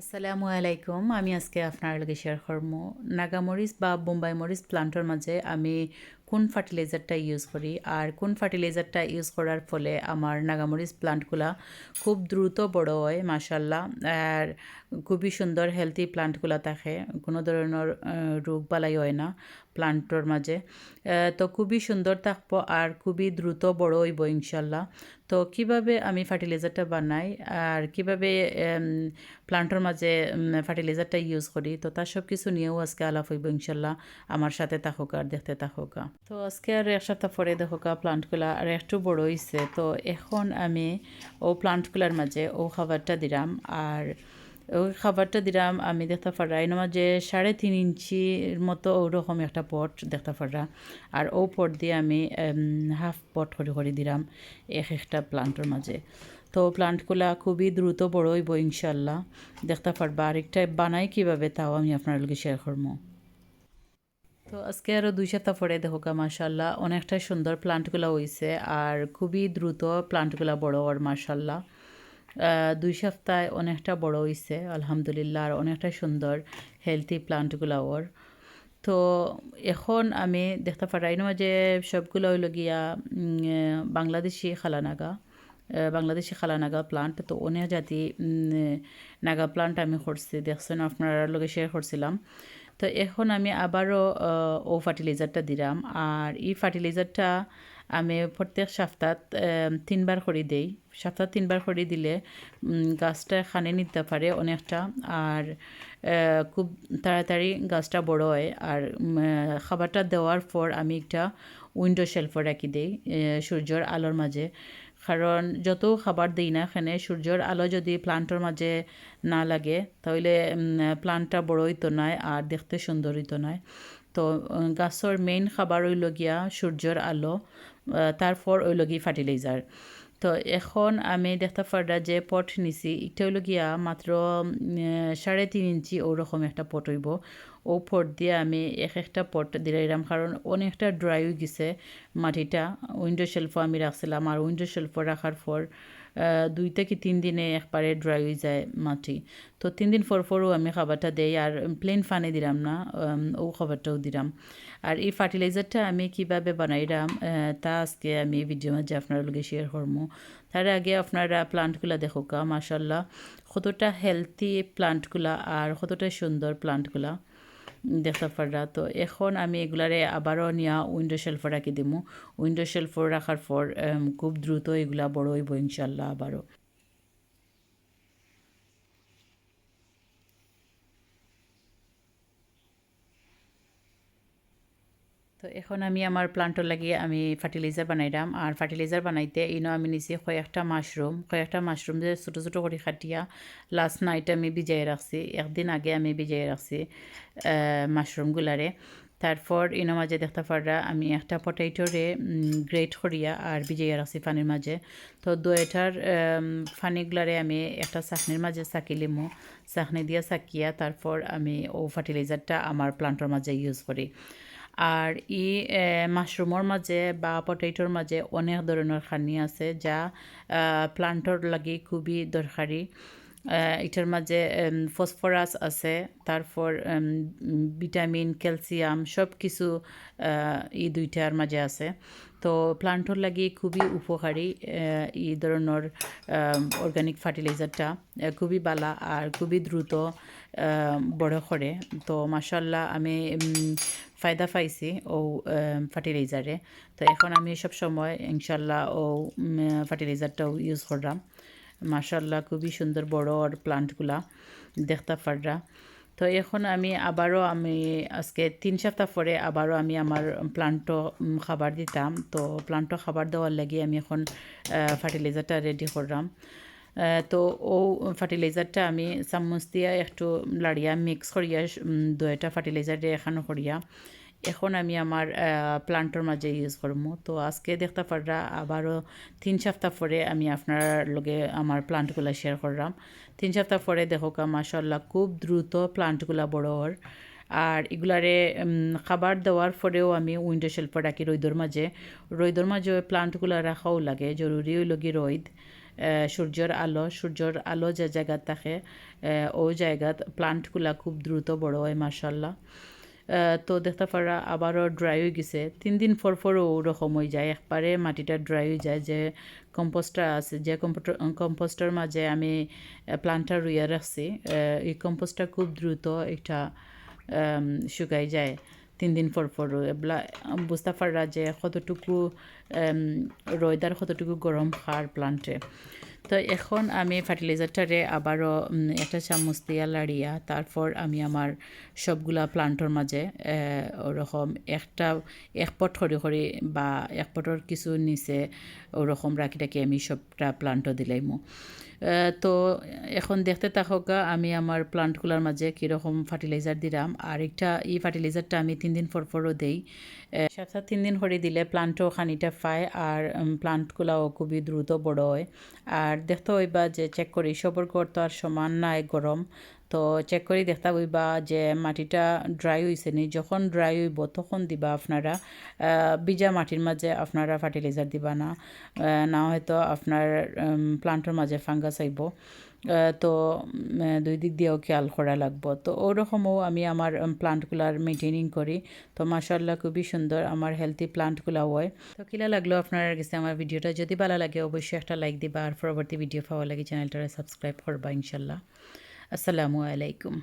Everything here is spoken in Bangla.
আসসালামু আলাইকুম। আমি আজকে আপনার লগে শেয়ার করব নাগামরিচ বা বোম্বাই মরিচ প্লান্টের মাঝে আমি কোন ফার্টিলাইজারটা ইউজ করি আর কোন ফার্টিলাইজারটা ইউজ করার ফলে আমার নাগামরিচ প্লান্টগুলা খুব দ্রুত বড় হয় মাসাল্লাহ আর খুবই সুন্দর হেলদি প্লান্টগুলা থাকে, কোনো ধরনের রোগ বালাই হয় না। প্লান্টর মাঝে। তো খুবই সুন্দর থাকব আর খুবই দ্রুত বড় হইব ইনশাল্লাহ। তো কীভাবে আমি ফার্টিলাইজারটা বানাই আর কীভাবে প্লান্টর মাঝে ফার্টিলাইজারটা ইউজ করি, তো তার সব কিছু নিয়েও আজকে আলাপ হইব ইনশাল্লাহ। আমার সাথে থাকুক আর দেখতে থাকুক। তো আজকে আর এক সপ্তাহ পরে দেখুক প্লান্টগুলা আর একটু বড় হয়েছে তো এখন আমি ও প্লান্টগুলার মাঝে ও খাবারটা দিলাম আর ওই খাবারটা দিলাম আমি দেখতে পারা এর মাঝে সাড়ে তিন ইঞ্চির মতো ওরকম একটা পট দেখতে পারা আর ও পট দিয়ে আমি হাফ পট করে করে দিলাম এক একটা প্লান্টের মাঝে। তো প্লান্টগুলা খুবই দ্রুত বড় হইব ইনশাল্লাহ দেখতে পারবা আরেকটা বানাই কীভাবে তাও আমি আপনার লগে শেয়ার করব। তো আজকে আরও দুই সপ্তাহ পরে দেখো মাশাল্লাহ অনেকটা সুন্দর প্লান্টগুলো হইছে আর খুবই দ্রুত প্লান্টগুলো বড় আর মাশাল্লাহ আহ, দুই সপ্তাহে অনেকটা বড় হইছে, আলহামদুলিল্লাহ, আর অনেকটা সুন্দর হেলথি প্লান্টগুলো ওর। তো এখন আমি দেখতে পারাই না যে সবগুলো হইল গিয়া বাংলাদেশি খালানাগা বাংলাদেশি খালানাগা প্লান্ট তো অনেক জাতি নাগা প্লান্ট আমি করছি, দেখছেন, আপনার লগে শেয়ার করছিলাম। তো এখন আমি আবারও ও ফার্টিলাইজারটা দিলাম, আর এই ফার্টিলাইজারটা আমি প্রত্যেক সপ্তাহ তিনবার করে দেই। সপ্তাহ তিনবার করে দিলে গাছটা খানে নিতে পারে অনেকটা। আর খুব তাড়াতাড়ি গাছটা বড় হয়। আর খাবারটা দেওয়ার পর আমি একটা উইন্ডো শেলফে রাখি দিই সূর্যর আলোর মাঝে। কারণ যত খাবার দিই না এখানে সূর্যের আলো যদি প্লান্টের মাঝে না লাগে, তাহলে প্লান্টটা বড় হইতো নয় আর দেখতে সুন্দর হইতো নয় তো গাছের মেইন খাবার হইল গিয়া সূর্যের আলো তারপর হইল গিয়ে ফার্টিলাইজার তো, এখন আমি দেখতে পারা যে পট নিছি এটা হইল গিয়া মাত্র সাড়ে তিন ইঞ্চি ওরকম একটা পট হইব। ও পট দিয়ে আমি এক একটা পট দিলাম কারণ অনেকটা ড্রাই হয়ে গেছে মাটিটা। উইন্ডো শেলফও আমি রাখছিলাম আর উইন্ডো শেলফও রাখার পর দুই থেকে তিন দিনে একবারে ড্রাই হয়ে যায় মাটি। তো তিন দিন পর পরও আমি খাবারটা দেই আর প্লেন ফানে দিলাম না ও খাবারটাও দিলাম। আর এই ফার্টিলাইজারটা আমি কীভাবে বানাইলাম তা আজকে আমি ভিডিও মাঝে আপনার লগে শেয়ার করব তার আগে আপনারা প্লান্টগুলা দেখোকা মাসাল্লাহ কতটা হেলথি প্লান্টগুলা আর কতটা সুন্দর প্লান্টগুলা দেখতে পারা তো এখন আমি এগুলারে আবারও নিয়া উইন্ডো শেলফে রাখি দিমু। উইন্ডো শেলফে রাখার পর খুব দ্রুত এগুলা বড় হইব ইনশাল্লাহ আবারও তো এখন আমি আমার প্লান্টর লাগিয়ে আমি ফার্টিলাইজার বানাইলাম আর ফার্টিলাইজার বানাইতে ইনো আমি নিছি কয়েকটা মাশরুম কয়েকটা মাশরুম যে ছোটো ছোটো করে কাটিয়া লাস্ট নাইট আমি ভিজাই রাখছি। একদিন আগে আমি ভিজাই রাখছি মাশরুমগুলারে তারপর ইনো মাঝে দেখতে পাররা আমি একটা পটাইটোরে গ্রেট করিয়া আর ভিজাইয়া রাখছি পানির মাঝে। তো দুয়েটার ফানিগুলারে আমি একটা চাকনির মাঝে চাকি লিমু। চাকনি দিয়া চাকিয়া তারপর আমি ও ফার্টিলাইজারটা আমার প্লান্টর মাঝে ইউজ করি। আর ই মাশরুমের মাঝে বা পটেটোর মাঝে অনেক ধরনের খানি আছে যা প্লান্টর লাগি খুবই দরকারি এটার মাঝে ফসফরাস আছে তারপর ভিটামিন ক্যালসিয়াম সব কিছু ই দুইটার মাঝে আছে। তো প্লান্টর লাগি খুবই উপকারী এই ধরনের অর্গানিক ফার্টিলাইজারটা খুবই বালা আর খুবই দ্রুত বড় করে। তো মাসাল্লাহ আমি ফায়দা পাইছি ও ফার্টিলাইজারে তো এখন আমি সব সময় ইনশাল্লাহ ও ফার্টিলাইজারটাও ইউজ করলাম। মাশাল্লাহ খুবই সুন্দর বড় আর প্লান্টগুলা দেখতে পাররা। তো এখন আমি আবারও আমি, আজকে তিন সপ্তাহ পরে আবারও আমি আমার প্লান্ট খাবার দিতাম। তো প্লান্টও খাবার দেওয়ার লাগে আমি এখন ফার্টিলাইজারটা রেডি করলাম। তো ও ফার্টিলাইজারটা আমি চামচ দিয়া একটু লাড়িয়া মিক্স করিয়া দুইটা ফার্টিলাইজার দিয়ে এখানো করিয়া এখন আমি আমার প্লান্টর মাঝে ইউজ করব। তো আজকে দেখতে পাররা আবারও তিন সপ্তাহ পরে আমি আপনার লগে আমার প্লান্টগুলো শেয়ার করলাম। তিন সপ্তাহ পরে দেখো মাসাল্লাহ খুব দ্রুত প্লান্টগুলা বড় হর আর এগুলারে খাবার দেওয়ার পরেও আমি উইন্ডো শেল্ফে রাখি রোদর মাঝে। রোদর মাঝে ওই প্লান্টগুলো রাখাও লাগে জরুরি হইল কি রোদ। সূর্যর আলো সূর্যর আলো যে জায়গা থাকে আহ, ওই জায়গাত প্লান্টগুলা খুব দ্রুত বড় হয় মার্শাল্লাহ তো দেখতে পারা আবারও ড্রাই হয়ে গেছে। তিন দিন পর পরও ওরকম হয়ে যায়। একবারে মাটিটা ড্রাই হয়ে যায় যে কম্পোস্টটা আছে, যে কম্পোস্টার কম্পোস্টার মাঝে আমি প্লান্টটা রুইয়া রাখছি এই কম্পোস্টটা খুব দ্রুত এটা শুকাই যায় তিন দিন পর পর বুঝতে পারা যে কতটুকু রোয়দার কতটুকু গরম খার প্লান্টে তো এখন আমি ফার্টিলাইজারটারে আবারও একটা চামচ দিয়া লাড়িয়া তারপর আমি আমার সবগুলা প্লান্টর মাঝে ওরকম একটা, এক পট খড়ি বা এক পটর কিছু নিচে ওরকম রাখি রাখি আমি সবটা প্লান্টও দিলাইমো। তো এখন দেখতে থাকা আমি আমার প্লান্টগুলোর মাঝে কীরকম ফার্টিলাইজার দিলাম। আর একটা এই ফার্টিলাইজারটা আমি তিন দিন পর পরও দেই। সাত সপ্তাহ তিন দিন হরে দিলে প্লান্টও খানিটা পায় আর প্লান্টগুলাও খুবই দ্রুত বড় হয়। আর দেখতে হইবা যে চেক করি, সবর ঘর তো আর সমান নাই গরম। তো চেক করে, দেখতে হইবা যে মাটিটা ড্রাই হয়েছে নি। যখন ড্রাই হইব, তখন দিবা আপনারা ভিজা মাটির মাঝে আপনারা ফার্টিলাইজার দিবা না। না হয়তো আপনার প্লান্টের মাঝে ফাঙ্গাস আইব। তো দুই দিক দিয়েও খেয়াল করা লাগবো। তো ওরকমও আমি আমার প্লান্টগুলার মেনটেনিং করি। তো মাসাল্লাহ খুবই সুন্দর আমার হেলদি প্লান্টগুলো হয়। তো কিলা লাগল আপনার কাছে আমার ভিডিওটা? যদি ভালো লাগে, অবশ্যই একটা লাইক দিবা। আর পরবর্তী ভিডিও পাওয়া লাগে চ্যানেলটা সাবস্ক্রাইব করবা ইনশাল্লাহ আসসালামু আলাইকুম।